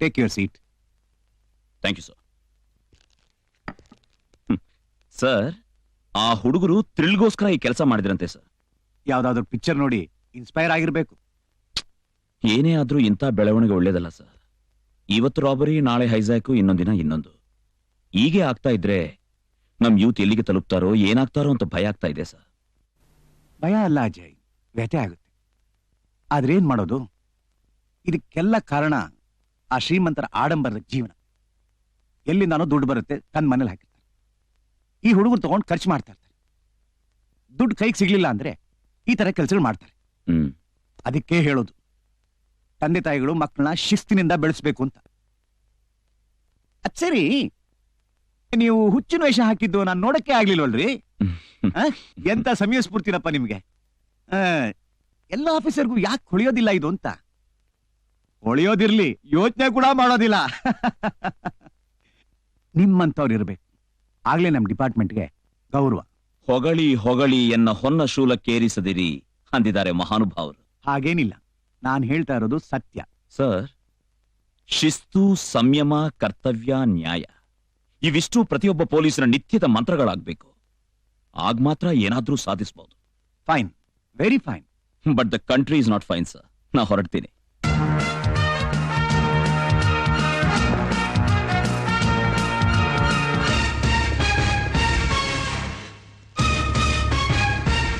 Take your seat thank you sir sir ಆ ಹುಡುಗರು ಥ್ರಿಲ್ಗೋಸ್ಕರ ಈ ಕೆಲಸ ಮಾಡಿದ್ರಂತೆ ಸರ್ ಯಾವ್ದಾದ್ರು ಪಿಕ್ಚರ್ ನೋಡಿ ಇನ್ಸ್ಪೈರ್ ಆಗಿರ್ಬೇಕು. ಏನೇ ಆದ್ರೂ ಇಂಥ ಬೆಳವಣಿಗೆ ಒಳ್ಳೇದಲ್ಲ ಸರ್ ಇವತ್ತು ರಾಬರಿ ನಾಳೆ ಹೈಜಾಕು ಇನ್ನೊಂದಿನ ಇನ್ನೊಂದು. ಹೀಗೆ ಆಗ್ತಾ ಇದ್ರೆ ನಮ್ ಯೂತ್ ಎಲ್ಲಿಗೆ ತಲುಪ್ತಾರೋ ಏನಾಗ್ತಾರೋ ಅಂತ ಭಯ ಆಗ್ತಾ ಇದೆ ಸರ್ ಭಯ ಅಲ್ಲ ಅಜಯ್ ವ್ಯಥೆ ಆಗುತ್ತೆ. ಆದ್ರೆ ಏನ್ ಮಾಡೋದು? ಇದಕ್ಕೆಲ್ಲ ಕಾರಣ ಆ ಶ್ರೀಮಂತರ ಆಡಂಬರದ ಜೀವನ. ಎಲ್ಲಿಂದಾನೋ ದುಡ್ಡು ಬರುತ್ತೆ ತನ್ನ ಮನೇಲಿ ಹಾಕಿರ್ತಾರೆ. ಈ ಹುಡುಗರು ತಗೊಂಡು ಖರ್ಚು ಮಾಡ್ತಾ ಇರ್ತಾರೆ. ದುಡ್ಡು ಕೈಗೆ ಸಿಗ್ಲಿಲ್ಲ ಅಂದ್ರೆ ಈ ತರ ಕೆಲಸಗಳು ಮಾಡ್ತಾರೆ. ಹ್ಮ್. ಅದಕ್ಕೆ ಹೇಳೋದು ತಂದೆ ತಾಯಿಗಳು ಮಕ್ಕಳನ್ನ ಶಿಸ್ತಿನಿಂದ ಬೆಳೆಸಬೇಕು ಅಂತ. ಅದ್ ಸರಿ ನೀವು ಹುಚ್ಚಿನ ವೇಷ ಹಾಕಿದ್ದು ನಾನು ನೋಡಕ್ಕೆ ಆಗ್ಲಿಲ್ವಲ್ರಿ? ಎಂತ ಸಮಯ ಸ್ಫೂರ್ತಿನಪ್ಪ ನಿಮ್ಗೆ ಎಲ್ಲ ಆಫೀಸರ್ಗೂ ಯಾಕೆ ಹೊಳೆಯೋದಿಲ್ಲ ಇದು ಅಂತ? ಹೊಳೆಯೋದಿರ್ಲಿ ಯೋಚನೆ ಕೂಡ ಮಾಡೋದಿಲ್ಲ. ನಿಮ್ಮಂತವ್ರು ಇರ್ಬೇಕು. ಆಗ್ಲೇ ನಮ್ ಡಿಪಾರ್ಟ್ಮೆಂಟ್ಗೆ ಗೌರವ. ಹೊಗಳಿ ಹೊಗಳಿ ಎನ್ನ ಹೊನ್ನ ಶೂಲಕ್ಕೇರಿಸದಿರಿ ಅಂದಿದ್ದಾರೆ ಮಹಾನುಭಾವರು. ಹಾಗೇನಿಲ್ಲ. ನಾನು ಹೇಳ್ತಾ ಇರೋದು ಸತ್ಯ. ಸರ್ ಶಿಸ್ತು ಸಂಯಮ ಕರ್ತವ್ಯ ನ್ಯಾಯ. ಇವಿಷ್ಟು ಪ್ರತಿಯೊಬ್ಬ ಪೊಲೀಸರ ನಿತ್ಯದ ಮಂತ್ರಗಳಾಗಬೇಕು. ಆಗ ಮಾತ್ರ ಏನಾದ್ರೂ ಸಾಧಿಸಬಹುದು fine very fine but the country is not fine sir ನಾ ಹೊರಡ್ತೀನಿ.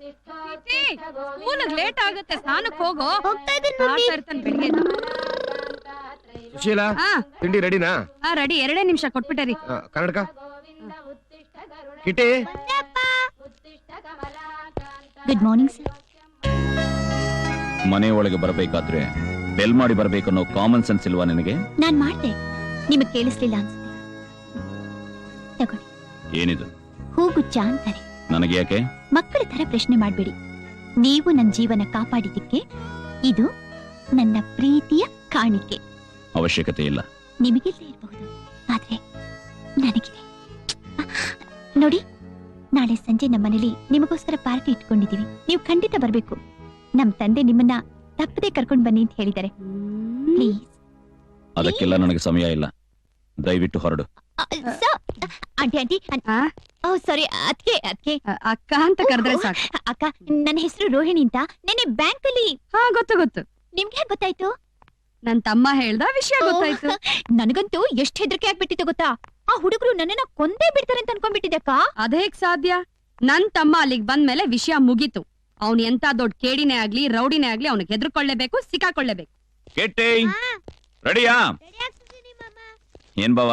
ಸ್ಕೂಲಿಗೆ ಲೇಟ್ ಆಗುತ್ತೆ ಸ್ನಾನಕ್ಕೆ ಹೋಗೋ. ಹೋಗ್ತಾ ಇದ್ದೀನಿ ಮಮ್ಮಿ. ಆಡ್ತಾ ಇರ್ತಾನೆ ಬೆಳಿಗ್ಗೆ ಸುಶೀಲಾ ಹಾ. ತಿಂಡಿ ರೆಡಿನಾ? ಹಾ ರೆಡಿ ಎರಡೇ ನಿಮಿಷ ಕೊಟ್ಬಿಟ್ಟರಿ ಕರ್ನಾಟಕ ಕನ್ನಡಕ? ಕಿಟಿ? ಗುಡ್ ಮಾರ್ನಿಂಗ್ ಸರ್ ಮನೆ ಒಳಗೆ ಬರಬೇಕಾದ್ರೆ ಬೆಲ್ ಮಾಡಿ ಬರಬೇಕನ್ನೋ ಕಾಮನ್ ಸೆನ್ಸ್ ಇಲ್ವಾ ನಿನಗೆ? ನಾನ್ ಮಾಡ್ದೆ. ನಿಮಗೆ ಕೇಳಿಸ್ಲಿಲ್ಲ ಅನ್ಸುತ್ತೆ. ತಗೊಳ್ಳಿ. ಏನಿದು? ಹೂಗುಚ್ಚ ಅಂತಾರೆ. ನನಗೆ ಯಾಕೆ? ಮಕ್ಕಳ ತರ ಪ್ರಶ್ನೆ ಮಾಡಬೇಡಿ. ನೀವು ನನ್ನ ಜೀವನ ಕಾಪಾಡಿದ್ದಕ್ಕೆ ಇದು ನನ್ನ ಪ್ರೀತಿಯ ಕಾಣಿಕೆ. ಅವಶ್ಯಕತೆ ಇಲ್ಲ. ನಿಮಗಿಲ್ಲದೆ ಇರಬಹುದು. ಆದ್ರೆ ನನಗಿದೆ. ನೋಡಿ ನಾಳೆ ಸಂಜೆ ನಮ್ಮನೇಲಿ ನಿಮಗೋಸ್ಕರ ಪಾರ್ಟಿ ಇಟ್ಕೊಂಡಿದೀವಿ ನೀವು ಖಂಡಿತ ಬರಬೇಕು. ನಮ್ಮ ತಂದೆ ನಿಮ್ಮನ್ನ ತಪ್ಪದೆ ಕರ್ಕೊಂಡು ಬನ್ನಿ ಅಂತ ಹೇಳಿದ್ದಾರೆ. ಪ್ಲೀಸ್. ಅದಕ್ಕೆಲ್ಲ ನನಗೆ ಸಮಯ ಇಲ್ಲ. ದಯವಿಟ್ಟು ಹೊರಡು. Aunty aunty? ಓ ಸಾರಿ ಅದಕ್ಕೆ ಅದಕ್ಕೆ ಅಕ್ಕ ಅಂತ ಕರೆದ್ರೆ ಸಾಕು. ಅಕ್ಕ ನನ್ನ ಹೆಸರು ರೋಹಿಣಿ ಅಂತ. ನೆನ್ನೆ ಬ್ಯಾಂಕ್ ಅಲ್ಲಿ ಹಾ ಗೊತ್ತು ಗೊತ್ತು. ನಿಮ್ಗೆ ಹೇಗೆ ಗೊತ್ತಾಯ್ತು? ನನ್ ತಮ್ಮ ಹೇಳ್ದ ವಿಷಯ ಗೊತ್ತಾಯ್ತು. ನನಗಂತೂ ಎಷ್ಟ್ ಹೆದರಿಕೆ ಆಗ್ಬಿಟ್ಟಿತ್ತು ಗೊತ್ತಾ? ಆ ಹುಡುಗರು ನನ್ನನ್ನ ಕೊಂದೇ ಬಿಡ್ತಾರೆ ಅಂತ ಅನ್ಕೊಂಡ್ಬಿಟ್ಟಿದೆ ಅಕ್ಕ. ಅದೇಗ್ ಸಾಧ್ಯ? ನನ್ ತಮ್ಮ ಅಲ್ಲಿಗ್ ಬಂದ್ಮೇಲೆ ವಿಷಯ ಮುಗೀತು. ಅವ್ನ್ ಎಂತ ದೊಡ್ಡ ಕೇಡಿನೇ ಆಗ್ಲಿ ರೌಡಿನೇ ಆಗ್ಲಿ ಅವ್ನಿಗೆ ಹೆದರ್ಕೊಳ್ಳೇಬೇಕು ಸಿಕ್ಕಾಕೊಳ್ಳೇಬೇಕು. ಕೆಟ್ಟಿ ರೆಡಿಯಾ ಏನ್ ಬಾವ?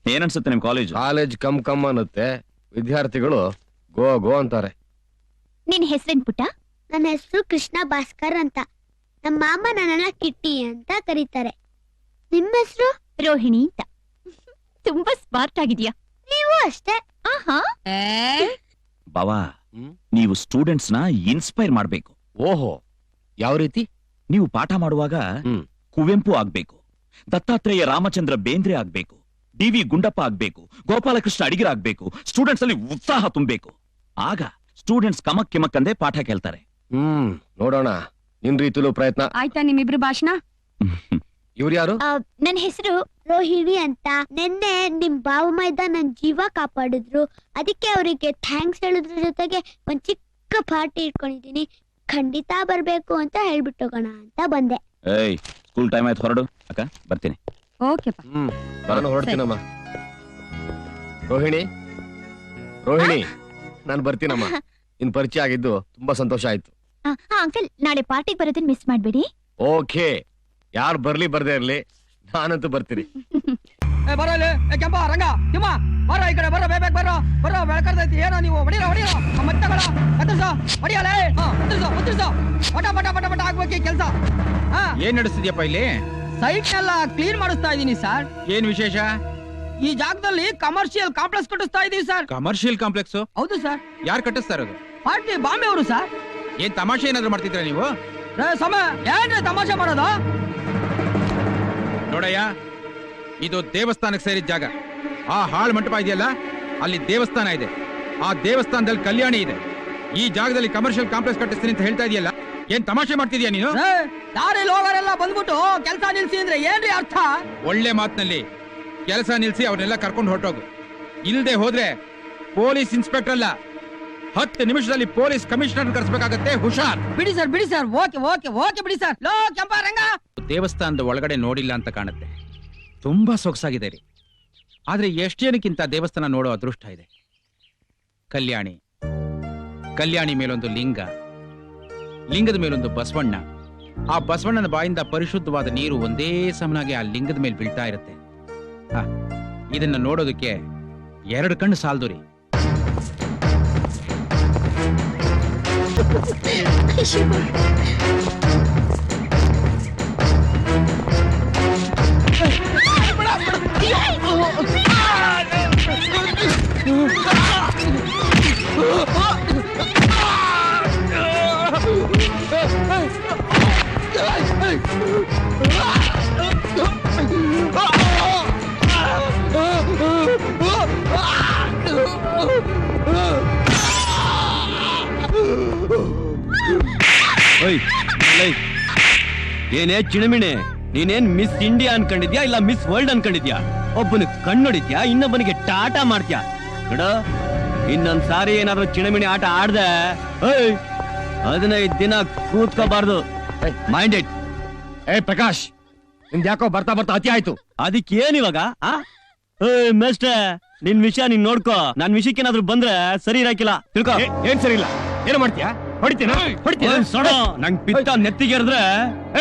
ಹ್ಮ್ ಏನ್ ಅನ್ಸುತ್ತೆ ನಿಮ್ ಕಾಲೇಜ್ ಕಾಲೇಜ್ ಕಮ್ ಕಮ್ ಅನ್ನುತ್ತೆ. ವಿದ್ಯಾರ್ಥಿಗಳು ಗೋ ಗೋ ಅಂತಾರೆ. ನಿನ್ ಹೆಸರೇನ್ ಪುಟ್ಟ? ನನ್ನ ಹೆಸರು ಕೃಷ್ಣ ಭಾಸ್ಕರ್ ಅಂತ. ನಮ್ಮ ಮಾಮ ನನ್ನನ್ನ ಕಿಟ್ಟಿ ಅಂತ ಕರೀತಾರೆ. ನಿಮ್ಮ ಹೆಸರು? ರೋಹಿಣಿ ಅಂತ. ತುಂಬಾ ಸ್ಮಾರ್ಟ್ ಆಗಿದ್ಯಾ? ನೀವು ಅಷ್ಟೇ. ಆಹಾ. ಬಾವಾ ಹ್ಮ್? ನೀವು ಸ್ಟೂಡೆಂಟ್ಸ್ನ ಇನ್ಸ್ಪೈರ್ ಮಾಡ್ಬೇಕು. ಓಹೋ ಯಾವ ರೀತಿ? ನೀವು ಪಾಠ ಮಾಡುವಾಗ ಹ್ಮ್. ಕುವೆಂಪು ಆಗ್ಬೇಕು. ದತ್ತಾತ್ರೇಯ ರಾಮಚಂದ್ರ ಬೇಂದ್ರೆ ಆಗ್ಬೇಕು. ಡಿ ವಿ ಗುಂಡಪ್ಪ ಆಗ್ಬೇಕು ಗೋಪಾಲಕೃಷ್ಣ ಅಡಿಗರ ಆಗ್ಬೇಕು ಸ್ಟೂಡೆಂಟ್ಸ್ ಅಲ್ಲಿ ಉತ್ಸಾಹ ತುಂಬಬೇಕು. ಆಗ ಸ್ಟೂಡೆಂಟ್ಸ್ ಕಮಕ್ ಕಿಮಕ್ಕಂದೇ ಪಾಠ ಕೇಳ್ತಾರೆ. ಹ್ಮ್ ನೋಡೋಣ. ನಿನ್ ರೀತಿಲೂ ಪ್ರಯತ್ನ. ಆಯ್ತಾ ನಿಮ್ಮಿಬ್ರು ಭಾಷಣ? ಇವ್ರು ಯಾರು? ಆ, ನನ್ ಹೆಸರು ರೋಹಿಣಿ ಅಂತ. ನಿನ್ನೆ ನಿಮ್ ಬಾವು ಮೈದ ನನ್ ಜೀವ ಕಾಪಾಡಿದ್ರು. ಅದಕ್ಕೆ ಅವರಿಗೆ ಥ್ಯಾಂಕ್ಸ್ ಹೇಳಿದ್ರ ಜೊತೆಗೆ ಒಂದ್ ಚಿಕ್ಕ ಪಾರ್ಟಿ ಇಟ್ಕೊಂಡಿದೀನಿ ಖಂಡಿತ ಬರ್ಬೇಕು ಅಂತ ಹೇಳ್ಬಿಟ್ಟು ಹೋಗೋಣ ಅಂತ ಬಂದೆ. ಏಯ್ ಸ್ಕೂಲ್ ಟೈಮ್ ಆಯ್ತು ಹೊರಡು. ಅಕ್ಕ ಬರ್ತೀನಿ. ಓಕೆಪ್ಪ. ಹ್ಮ್ ನಾನು ಹೊರಡ್ತೀನಮ್ಮ ರೋಹಿಣಿ ರೋಹಿಣಿ ನಾನು ಬರ್ತೀನಮ್ಮ. ನಿನ್ ಪರಿಚಯ ಆಗಿದ್ದು ತುಂಬಾ ಸಂತೋಷ ಆಯ್ತು. ಆ, ಆ, ಅಂಕಲ್ ನಾಳೆ ಪಾರ್ಟಿಗೆ ಬರೋದನ್ನ ಮಿಸ್ ಮಾಡ್ಬೇಡಿ. ಓಕೆ. ಯಾರು ಬರ್ಲಿ ಬರ್ದೇ ಇರ್ಲಿ ನಾನಂತೂ ಬರ್ತೀನಿ. ಏ ಬರೋ ಇಲ್ಲಿ. ಏ ಕೆಂಪ ರಂಗ ತಿಮ್ಮ ಬರೋ ಈ ಕಡೆ ಬರೋ ಬೇಬೇಕ್ ಬರೋ. ಬರೋ ಬೆಳಕರ್ದೈತಿ ಏನೋ ನೀವು ಹೊಡಿರೋ ಹೊಡಿರೋ ಆ ಮತ್ತಗಳ ಕತ್ತರಿಸೋ ಹೊಡಿಯಲೇ ಹಾ ಕತ್ತರಿಸೋ ಕತ್ತರಿಸೋ ಪಟ ಪಟ ಪಟ ಪಟ ಆಗ್ಬೇಕು ಕೆಲಸ. ಹಾ. ಏನ್ ನಡೆಸ್ತಿದ್ಯಪ್ಪ ಇಲ್ಲಿ? ಸೈಟ್ ಎಲ್ಲ ಕ್ಲೀನ್ ಮಾಡಿಸ್ತಾ ಇದೀನಿ ಸರ್. ಏನ್ ವಿಶೇಷ? ಈ ಜಾಗದಲ್ಲಿ ಕಮರ್ಷಿಯಲ್ ಕಾಂಪ್ಲೆಕ್ಸ್ ಕಟ್ಟಿಸ್ತಾ ಇದೀವಿ ಸರ್. ಕಮರ್ಷಿಯಲ್ ಕಾಂಪ್ಲೆಕ್ಸ್ ಹೌದು ಸರ್. ಯಾರು ಕಟ್ಟಿಸ್ತಾ ಇರೋದು ಪಾರ್ಟಿ ಬಾಂಬೆ ಅವರು ಸರ್. ಏನ್ ತಮಾಷೆ ಏನಾದ್ರು ಮಾಡ್ತಿದ್ರ ನೀವು? ರೇ ಸಮ ಏನ್ ತಮಾಷೆ ಮಾಡೋದು? ನೋಡಯ್ಯ ಇದು ದೇವಸ್ಥಾನಕ್ಕೆ ಸೇರಿದ ಜಾಗ. ಆ ಹಾಳು ಮಂಟಪ ಇದೆಯಲ್ಲ ಅಲ್ಲಿ ದೇವಸ್ಥಾನ ಇದೆ. ಆ ದೇವಸ್ಥಾನದಲ್ಲಿ ಕಲ್ಯಾಣಿ ಇದೆ. ಈ ಜಾಗದಲ್ಲಿ ಕಮರ್ಷಿಯಲ್ ಕಾಂಪ್ಲೆಕ್ಸ್ ಕಟ್ಟಿಸ್ತೀನಿ ಅಂತ ಹೇಳ್ತಾ ಇದೆಯಲ್ಲ ಏನ್ ತಮಾಷೆ ಮಾಡ್ತಿದ್ಯಾ ನೀನು? ಯಾರು ದಾರಿಲಿ ಹೋಗೋರೆಲ್ಲ ಬಂದ್ಬಿಟ್ಟು ಕೆಲಸ ನಿಲ್ಸಿ ಅಂದ್ರೆ ಏನ್ರಿ ಅರ್ಥ? ಒಳ್ಳೆ ಮಾತಿನಲ್ಲಿ. ಕೆಲಸ ನಿಲ್ಸಿ ಅವ್ರನ್ನೆಲ್ಲ ಕರ್ಕೊಂಡು ಹೊರಟೋಗು. ಇಲ್ದೆ ಹೋದ್ರೆ ಪೊಲೀಸ್ ಇನ್ಸ್ಪೆಕ್ಟರ್ ಅಲ್ಲ. ಹತ್ತು ನಿಮಿಷದಲ್ಲಿ ಪೊಲೀಸ್ ಕಮಿಷನರ್ ಕರೆಸಬೇಕಾಗತ್ತೆ. ಹುಷಾರ್. ಬಿಡಿ ಸರ್ ಬಿಡಿ ಸರ್. ಓಕೆ ಓಕೆ ಓಕೆ ಬಿಡಿ ಸರ್. ಲೋ ಕೆಂಪ ರಂಗ! ದೇವಸ್ಥಾನದ ಒಳಗಡೆ ನೋಡಿಲ್ಲ ಅಂತ ಕಾಣುತ್ತೆ. ತುಂಬಾ ಸೊಗಸಾಗಿದೆ ರೀ. ಆದ್ರೆ ಎಷ್ಟು ಜನಕ್ಕಿಂತ ದೇವಸ್ಥಾನ ನೋಡೋ ಅದೃಷ್ಟ ಇದೆ? ಕಲ್ಯಾಣಿ. ಕಲ್ಯಾಣಿ ಮೇಲೊಂದು ಲಿಂಗ. ಲಿಂಗದ ಮೇಲೊಂದು ಬಸವಣ್ಣ. ಆ ಬಸವಣ್ಣನ ಬಾಯಿಂದ ಪರಿಶುದ್ಧವಾದ ನೀರು ಒಂದೇ ಸಮನಾಗಿ ಆ ಲಿಂಗದ ಮೇಲೆ ಬೀಳ್ತಾ ಇರುತ್ತೆ. ಇದನ್ನ ನೋಡೋದಕ್ಕೆ ಎರಡು ಕಣ್ಣು ಸಾಲದು ರೀ. ಏನೇ ಚಿಣಮಿಣೆ ನೀನೇನ್ ಮಿಸ್ ಇಂಡಿಯಾ ಅನ್ಕೊಂಡಿದ್ಯಾ ಇಲ್ಲ ಮಿಸ್ ವರ್ಲ್ಡ್ ಅನ್ಕೊಂಡಿದ್ಯಾ? ಒಬ್ಬನ ಕಣ್ಣೊಡಿದ್ಯಾ ಇನ್ನೊಬ್ಬನಿಗೆ ಟಾಟಾ ಮಾಡ್ತ್ಯಾ? ನೋಡ ಇನ್ನೊಂದ್ ಸಾರಿ ಏನಾದ್ರು ಚಿಣಮಿಣಿ ಆಟ ಆಡ್ದೆ ಹದಿನೈದು ದಿನ ಕೂತ್ಕೋಬಾರ್ದು. ಇಟ್ ಏ ಪ್ರಕಾಶ್ ನಿಮ್ದು ಯಾಕೋ ಬರ್ತಾ ಬರ್ತಾ ಅತಿ ಆಯ್ತು? ಅದಕ್ಕೆ ಏನ್ ಇವಾಗ ಮೇಸ್ಟೆ ನಿನ್ ವಿಷಯ ನೀನ್ ನೋಡ್ಕೋ. ನನ್ ವಿಷಯಕ್ಕೇನಾದ್ರು ಬಂದ್ರೆ ಸರಿ ಇರಾಕಿಲ್ಲ. ತಿಳ್ಕೊ. ಏನ್ ಸರಿ ಇಲ್ಲ? ಏನು ಮಾಡ್ತೀಯಾ? ಹೊಡಿತೀನ? ಹೊಡಿತೀನ? ಸೊಡ. ನಂಗ್ ಪಿತ್ತ ನೆತ್ತಿಗೆ ಎರ್ದ್ರೆ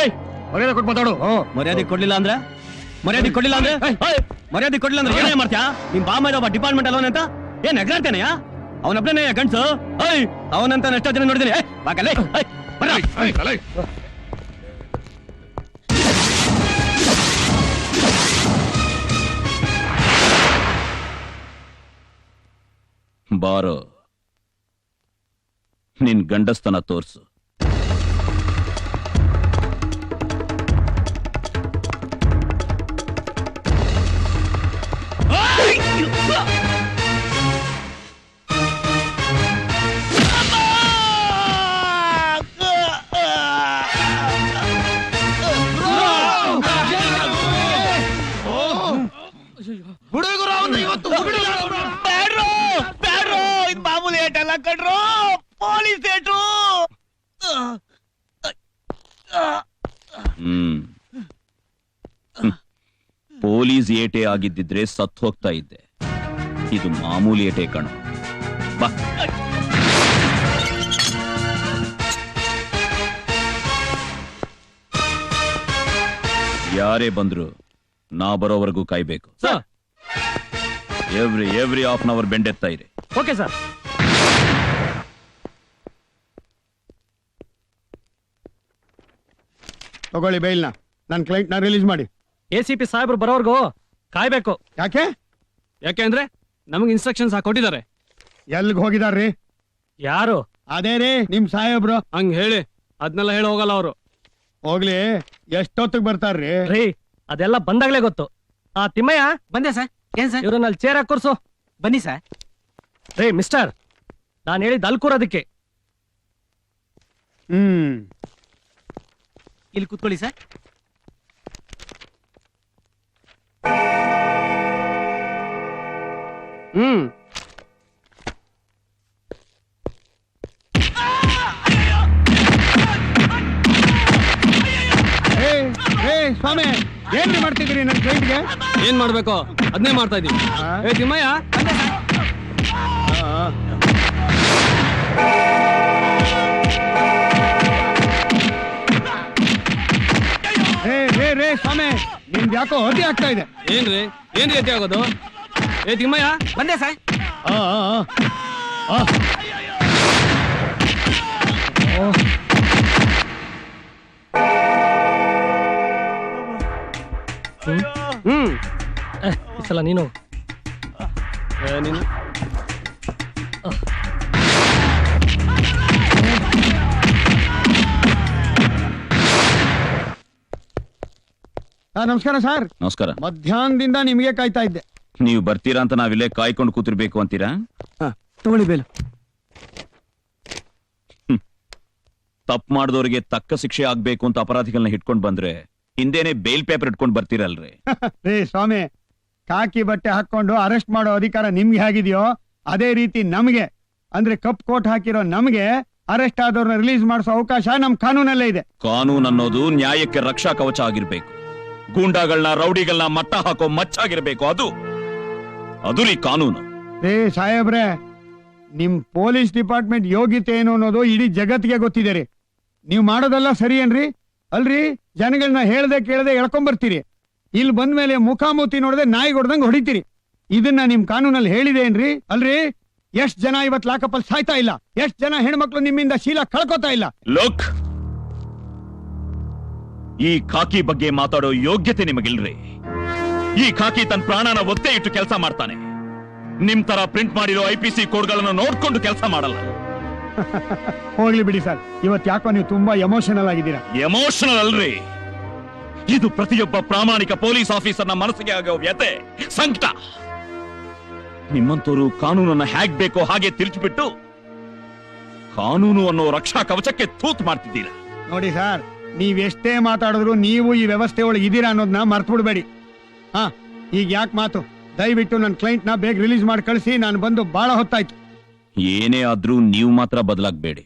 ಏಯ್ ಮರ್ಯಾದೆ ಕೊಟ್ಟು ಮಾತಾಡು. ಮರ್ಯಾದೆ ಕೊಡ್ಲಿಲ್ಲ ಅಂದ್ರೆ? ಮರ್ಯಾದೆ ಕೊಡ್ಲಿಲ್ಲ ಅಂದ್ರೆ? ಏಯ್, ಮರ್ಯಾದೆ ಕೊಡ್ಲಿಲ್ಲ ಅಂದ್ರೆ ಏನೇ ಮಾಡ್ತೀಯಾ? ನಿಮ್ ಬಾಮ ಒಬ್ಬ ಡಿಪಾರ್ಟ್ಮೆಂಟ್ ಅಲ್ಲವನ ಅಂತ? ಏನ್ ಎಗ್ರಾಡ್ತಾನೆಯ ಅವನೊಬ್ಬನೇ ಗಂಡ್ಸು? ಏಯ್ ಅವನಂತ ಎಷ್ಟೋ ಜನ ನೋಡಿದ್ದೀನಿ ಏಯ್, ಬಾಕಲೇ ಏಯ್, ಬರ್ರ. ಏಯ್, ಅಲೈ. ಬಾರೋ. ನಿನ್ ಗಂಡಸ್ತನ ತೋರ್ಸು. ಹ್ಮ್. ಪೊಲೀಸ್ ಏಟೆ ಆಗಿದ್ದಿದ್ರೆ ಸತ್ ಹೋಗ್ತಾ ಇದ್ದೆ. ಇದು ಮಾಮೂಲಿ ಏಟೆ ಕಣ. ಬಾ. ಯಾರೇ ಬಂದ್ರು ನಾ ಬರೋವರೆಗೂ ಕಾಯ್ಬೇಕು. Sir. Every every half an hour ಬೆಂಡೆತ್ತಾ ಇದೆ ಓಕೆ ಸರ್. ತಗೊಳ್ಳಿ ಬೈಲ್ನ ನನ್ನ ಕ್ಲೈಂಟ್ನ ನ ರಿಲೀಸ್ ಮಾಡಿ. ಎ ಸಿ ಪಿ ಸಾಹೇಬ್ರು ಬರೋರ್ಗು ಕಾಯ್ಬೇಕು. ಯಾಕೆ? ಯಾಕೆ ಅಂದ್ರೆ ನಮಗೆ ಇನ್ಸ್ಟ್ರಕ್ಷನ್ಸ್ ಹಾಕೊಟ್ಟಿದ್ದಾರೆ ಎಲ್ಗ್ ಹೋಗಿದಾರ್ರಿ? ಯಾರು? ಅದೇ ರೀ ನಿಮ್ ಸಾಹೇಬ್ರು. ಹಂಗ್ ಹೇಳಿ ಅದನ್ನೆಲ್ಲ ಹೇಳಿ ಹೋಗಲ್ಲ ಅವರು. ಹೋಗ್ಲಿ ಎಷ್ಟೊತ್ತಿಗೆ ಬರ್ತಾರ್ರಿ? ರೀ ಅದೆಲ್ಲ ಬಂದಾಗ್ಲೇ ಗೊತ್ತು. ಆ ತಿಮ್ಮಯ್ಯ? ಬಂದೆ ಸರ್. ಏನ್ ಸರ್? ಇವ್ರನ್ನ ಅಲ್ಲಿ ಚೇರ್ ಹಾಕೋರ್ಸು ಬನ್ನಿ ಸರ್. ರೀ ಮಿಸ್ಟರ್ ನಾನು ಹೇಳಿದ್ದು ಅಲ್ಲಿ ಕೂರೋದಕ್ಕೆ. ಹ್ಮ್. ಇಲ್ಲಿ ಕೂತ್ಕೊಳ್ಳಿ ಸರ್. ಹ್ಮ್. ಏ ಏ ಸ್ವಾಮಿ ಏನ್ರಿ ಮಾಡ್ತಿದ್ರಿ ನನ್ನ ಕ್ಲೈಂಟ್ಗೆ ಏನ್ ಮಾಡ್ಬೇಕು? ಅದನ್ನೇ ಮಾಡ್ತಾ ಇದೀವಿ ಏ ತಿಮ್ಮಯ್ಯ. ನಿಮ್ದು ಯಾಕೋ ಅತಿ ಆಗ್ತಾ ಇದೆ. ಏನ್ರಿ? ಏನ್ರಿ ಅತಿ ಆಗೋದು? ಏ ತಿಮ್ಮಯ್ಯ? ಬಂದೆ ಸಾಯ್ ಆ, ಆ, ಆ. ಆ. ಓ. ಹ್ಮ್. ಏ, ಈ ಸಲ ನೀನು. ಆ, ನಮಸ್ಕಾರ ಸರ್. ನಮಸ್ಕಾರ. ಮಧ್ಯಾಹ್ನದಿಂದ ನಿಮಗೆ ಕಾಯ್ತಾ ಇದ್ದೆ. ನೀವು ಬರ್ತೀರಾ ಅಂತ ನಾವಿಲ್ಲೇ ಕಾಯ್ಕೊಂಡು ಕೂತಿರ್ಬೇಕು ಅಂತೀರಾ? ತಗೊಳ್ಳಿ ಬೇಲು. ತಪ್ಪು ಮಾಡಿದವರಿಗೆ ತಕ್ಕ ಶಿಕ್ಷೆ ಆಗ್ಬೇಕು ಅಂತ ಅಪರಾಧಿಗಳನ್ನ ಹಿಡ್ಕೊಂಡು ಬಂದ್ರೆ ಹಿಂದೇನೆ ಬೇಲ್ ಪೇಪರ್ ಇಟ್ಕೊಂಡು ಬರ್ತೀರಲ್ರಿ. ರೇ ಸ್ವಾಮಿ ಕಾಕಿ ಬಟ್ಟೆ ಹಾಕೊಂಡು ಅರೆಸ್ಟ್ ಮಾಡೋ ಅಧಿಕಾರ ನಿಮ್ಗೆ ಹೇಗಿದೆಯೋ ಅದೇ ರೀತಿ ನಮಗೆ. ಅಂದ್ರೆ ಕಪ್ ಕೋಟ್ ಹಾಕಿರೋ ನಮಗೆ ಅರೆಸ್ಟ್ ಆದವ್ರನ್ನ ರಿಲೀಸ್ ಮಾಡಿಸೋ ಅವಕಾಶ ನಮ್ ಕಾನೂನಲ್ಲೇ ಇದೆ. ಕಾನೂನು ಅನ್ನೋದು ನ್ಯಾಯಕ್ಕೆ ರಕ್ಷಾ ಕವಚ ಆಗಿರ್ಬೇಕು. ಗೂಂಡಾಗಳನ್ನ ರೌಡಿಗಳನ್ನ ಮಟ್ಟ ಹಾಕೋ ಮಚ್ಚಾಗಿರ್ಬೇಕು ಅದು. ಅದು ರೀ ಕಾನೂನು. ಏ ಸಾಹೇಬ್ರೆ ನಿಮ್ ಪೊಲೀಸ್ ಡಿಪಾರ್ಟ್ಮೆಂಟ್ ಯೋಗ್ಯತೆ ಏನು ಅನ್ನೋದು ಇಡೀ ಜಗತ್ತಿಗೆ ಗೊತ್ತಿದೆ ರೀ. ನೀವು ಮಾಡೋದೆಲ್ಲ ಸರಿ ಏನ್ರಿ ಅಲ್ರಿ? ಜನಗಳನ್ನ ಹೇಳ್ದೆ ಕೇಳದೆ ಎಳ್ಕೊಂಬರ್ತೀರಿ. ಇಲ್ಲಿ ಬಂದ್ಮೇಲೆ ಮುಖಾಮುಖಿ ನೋಡದೆ ನಾಯಿ ಹೊಡ್ದಂಗ್ ಹೊಡಿತೀರಿ. ಇದನ್ನ ನಿಮ್ ಕಾನೂನಲ್ಲಿ ಹೇಳಿದೆ ಏನ್ರಿ? ಅಲ್ರಿ? ಎಷ್ಟ್ ಜನ ಇವತ್ ಲಾಕಪ್ಪಲ್ಲಿ ಸಾಯ್ತಾ ಇಲ್ಲ? ಎಷ್ಟ್ ಜನ ಹೆಣ್ಮಕ್ಳು ನಿಮ್ಮಿಂದ ಶೀಲ ಕಳ್ಕೊತಾ ಇಲ್ಲ? ಲೋಕ್ ಈ ಖಾಕಿ ಬಗ್ಗೆ ಮಾತಾಡೋ ಯೋಗ್ಯತೆ ನಿಮಗಿಲ್ರಿ. ಈ ಖಾಕಿ ತನ್ನ ಪ್ರಾಣನ ಒತ್ತೆ ಇಟ್ಟು ಕೆಲಸ ಮಾಡ್ತಾನೆ. ನಿಮ್ ತರ ಪ್ರಿಂಟ್ ಮಾಡಿರೋ ಐ ಪಿ ಸಿ ಕೋಡ್ಗಳನ್ನು ನೋಡ್ಕೊಂಡು ಕೆಲಸ ಮಾಡಲ್ಲ. ಹೋಗ್ಲಿ ಬಿಡಿ ಸರ್. ಇವತ್ ಯಾಕೋ ನೀವು ತುಂಬಾ ಎಮೋಷನಲ್ ಆಗಿದ್ದೀರಾ? ಎಮೋಷನಲ್ ಅಲ್ರಿ. ಇದು ಪ್ರತಿಯೊಬ್ಬ ಪ್ರಾಮಾಣಿಕ ಪೊಲೀಸ್ ಆಫೀಸರ್ನ ಮನಸ್ಸಿಗೆ ಆಗೋ ವ್ಯತೆ ಸಂಕಟ. ನಿಮ್ಮಂತವರು ಕಾನೂನನ್ನ ಹೇಗ್ ಬೇಕೋ ಹಾಗೆ ತಿರುಚಿಬಿಟ್ಟು ಕಾನೂನು ಅನ್ನೋ ರಕ್ಷಾ ಕವಚಕ್ಕೆ ತೂತು ಮಾಡ್ತಿದ್ದೀರಾ? ನೋಡಿ ಸರ್ ನೀವ್ ಎಷ್ಟೇ ಮಾತಾಡಿದ್ರು ನೀವು ಈ ವ್ಯವಸ್ಥೆ ಒಳಗೆ ಇದ್ದೀರಾ ಅನ್ನೋದನ್ನ ಮರ್ತು ಬಿಡಬೇಡಿ ಹಾ, ಈಗ ಯಾಕೆ ಮಾತು? ದಯವಿಟ್ಟು ನನ್ನ ಕ್ಲೈಂಟ್ನ ಬೇಗ ರಿಲೀಸ್ ಮಾಡಿ ಕಳಿಸಿ, ನಾನು ಬಂದು ಬಹಳ ಹೊತ್ತಾಯ್ತು. ಏನೇ ಆದ್ರೂ ನೀವು ಮಾತ್ರ ಬದಲಾಗ್ಬೇಡಿ.